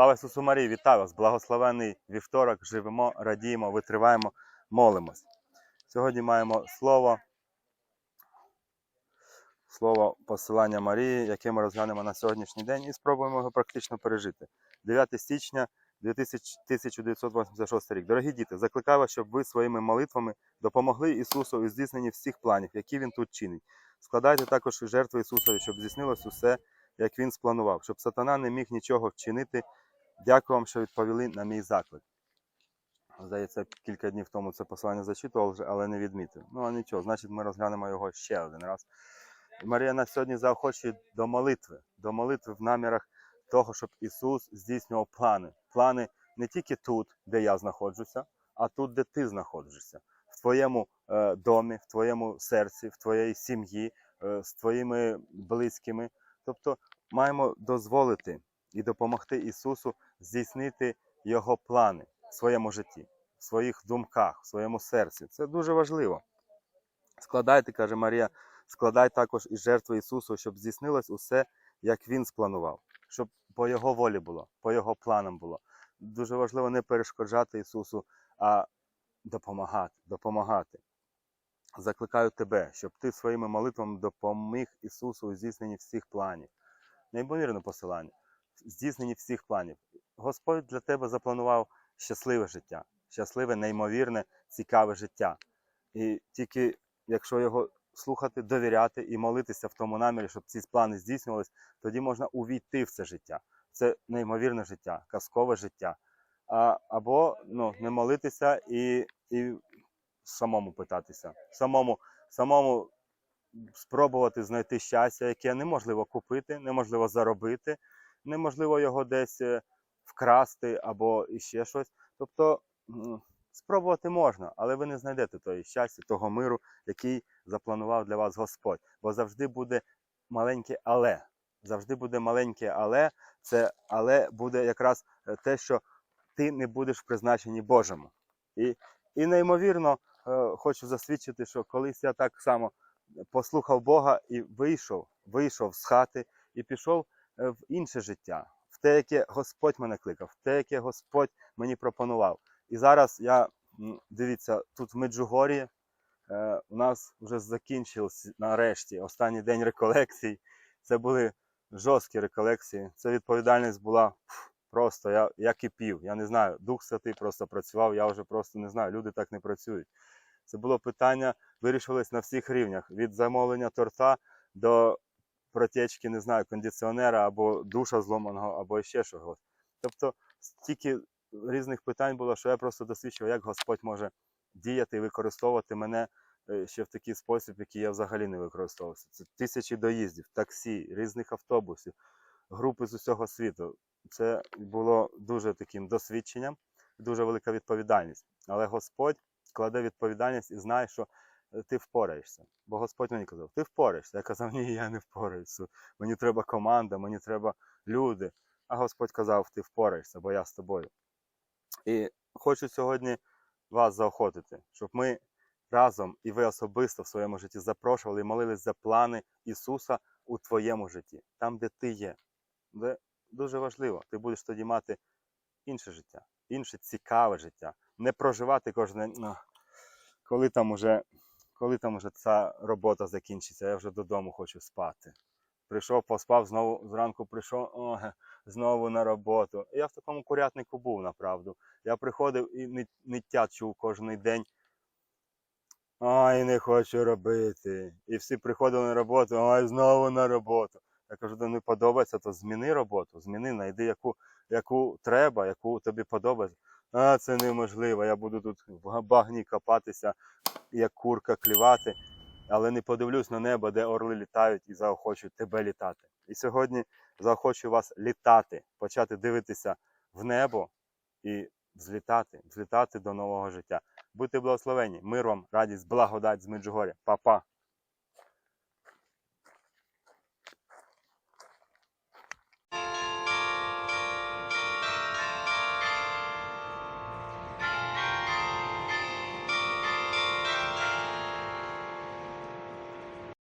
Слава Ісусу Марії, вітаю вас! Благословений вівторок, живемо, радіємо, витриваємо, молимось. Сьогодні маємо слово, слово посилання Марії, яке ми розглянемо на сьогоднішній день і спробуємо його практично пережити. 9 січня 2000 1986 рік. Дорогі діти, закликаю вас, щоб ви своїми молитвами допомогли Ісусу у здійсненні всіх планів, які Він тут чинить. Складайте також жертви Ісусові, щоб здійснилось усе, як Він спланував, щоб сатана не міг нічого вчинити. Дякую вам, що відповіли на мій заклик. Здається, кілька днів тому це послання зачитував, але не відмітив. Ну а нічого, значить, ми розглянемо його ще один раз. Марія нас сьогодні заохочує до молитви, до молитви в намірах того, щоб Ісус здійснював плани. Плани не тільки тут, де я знаходжуся, а тут, де ти знаходишся, в твоєму е, домі, в твоєму серці, в твоїй сім'ї, е, з твоїми близькими. Тобто маємо дозволити і допомогти Ісусу здійснити Його плани в своєму житті, в своїх думках, в своєму серці. Це дуже важливо. Складайте, каже Марія, складай також і жертви Ісусу, щоб здійснилось усе, як Він спланував, щоб по Його волі було, по Його планам було. Дуже важливо не перешкоджати Ісусу, а допомагати, допомагати. Закликаю тебе, щоб ти своїми молитвами допоміг Ісусу у здійсненні всіх планів. Неймовірне посилання, здійсненні всіх планів. Господь для тебе запланував щасливе життя, щасливе, неймовірне, цікаве життя. І тільки якщо його слухати, довіряти і молитися в тому намірі, щоб ці плани здійснювалися, тоді можна увійти в це життя. Це неймовірне життя, казкове життя. А, або ну, не молитися і, і самому питатися, самому, самому спробувати знайти щастя, яке неможливо купити, неможливо заробити, неможливо його десь е, вкрасти або іще щось. Тобто спробувати можна, але ви не знайдете тої щастя, того миру, який запланував для вас Господь. Бо завжди буде маленьке але. Завжди буде маленьке але, це але буде якраз е, те, що ти не будеш в призначенні Божому. І, і неймовірно, е, хочу засвідчити, що колись я так само послухав Бога і вийшов, вийшов з хати і пішов в інше життя, в те, яке Господь мене кликав, в те, яке Господь мені пропонував. І зараз я дивіться, тут в Меджугорі е, у нас вже закінчився нарешті останній день реколекцій. Це були жорсткі реколекції. Це відповідальність була просто я, я кипів. Я не знаю, Дух Святий просто працював, я вже просто не знаю, люди так не працюють. Це було питання, вирішилось на всіх рівнях: від замовлення торта до протечки, не знаю, кондиціонера або душа зломаного, або ще чогось. Тобто стільки різних питань було, що я просто досвідчив, як Господь може діяти і використовувати мене е, ще в такий спосіб, який я взагалі не використовувався. Це тисячі доїздів, таксі, різних автобусів, групи з усього світу. Це було дуже таким досвідченням, дуже велика відповідальність. Але Господь кладе відповідальність і знає, що ти впораєшся. Бо Господь мені казав, ти впораєшся. Я казав, ні, я не впораюся. Мені треба команда, мені треба люди. А Господь казав, ти впораєшся, бо я з тобою. І хочу сьогодні вас заохотити, щоб ми разом і ви особисто в своєму житті запрошували і молились за плани Ісуса у твоєму житті, там, де ти є. Де дуже важливо, ти будеш тоді мати інше життя, інше цікаве життя. Не проживати кожен день, ну, коли там уже, коли там уже ця робота закінчиться, я вже додому хочу спати. Прийшов, поспав, знову зранку прийшов, о, знову на роботу. Я в такому курятнику був, направду. Я приходив і ниття чув кожен день. Ай, не хочу робити. І всі приходили на роботу, ай, знову на роботу. Я кажу, не подобається, то зміни роботу, зміни, знайди яку, яку треба, яку тобі подобається. А це неможливо. Я буду тут в багні копатися, як курка клівати, але не подивлюсь на небо, де орли літають і заохочують тебе літати. І сьогодні заохочую вас літати, почати дивитися в небо і взлітати, взлітати до нового життя. Будьте благословені, мир вам, радість, благодать з Меджугоря. Па-па!